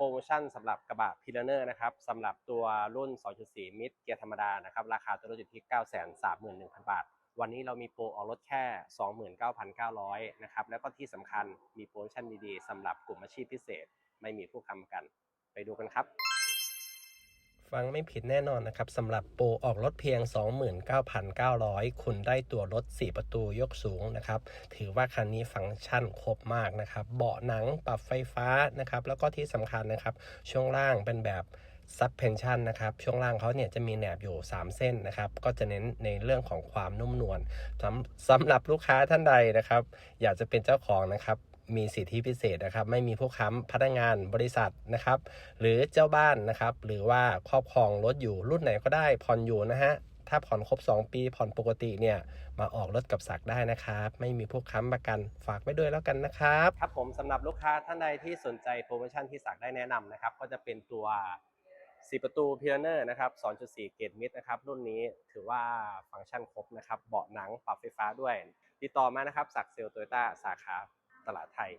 โปรโมชั่นสำหรับกระบะพิลเนอร์นะครับสำหรับตัวรุ่น 2.4 มิตรเกียร์ธรรมดานะครับ ราคาตัวรถอยู่ที่ 931,000 บาท วันนี้เรามีโปรออกรถแค่ 29,900 นะครับ แล้วก็ที่สำคัญมีโปรโมชั่นดีๆสำหรับกลุ่มอาชีพพิเศษ ไม่มีผู้ค้ำกัน ไปดูกันครับ ฟังไม่ผิดแน่นอนนะครับสำหรับโปรออกรถเพียง 29,900 คุณได้ตัวรถ 4 ประตูยกสูงนะครับถือว่าคันนี้ฟังก์ชันครบมากนะครับเบาะหนังปรับไฟฟ้านะครับแล้วก็ที่สำคัญนะครับช่วงล่างเป็นแบบ suspension นะครับช่วงล่างเขาเนี่ยจะมีแหนบอยู่ 3 เส้นนะครับก็จะเน้นในเรื่องของความนุ่มนวลสำสำหรับลูกค้าท่านใดนะครับ อยากจะเป็นเจ้าของนะครับ มีสิทธิพิเศษนะครับ ไม่มีผู้ค้ำพนักงานบริษัทนะครับ หรือเจ้าบ้านนะครับ หรือว่าครอบครองรถอยู่รุ่นไหนก็ได้ผ่อนอยู่นะฮะถ้าผ่อนครบ 2 ปีผ่อนปกติเนี่ยมาออกรถกับศักได้นะครับ ไม่มีผู้ค้ำประกันฝากไว้ด้วยแล้วกันนะครับครับผมสำหรับลูกค้าท่านใดที่สนใจโปรโมชั่นที่ศักได้แนะนำนะครับ ก็จะเป็นตัว 4 ประตูพิลเนอร์นะครับ 2.4 เกตมิดนะครับ รุ่นนี้ถือว่าฟังก์ชันครบนะครับ เบาะหนังปรับไฟฟ้าด้วย ติดต่อมานะครับศักเซลโตโยต้าสาขา ตลาดไทย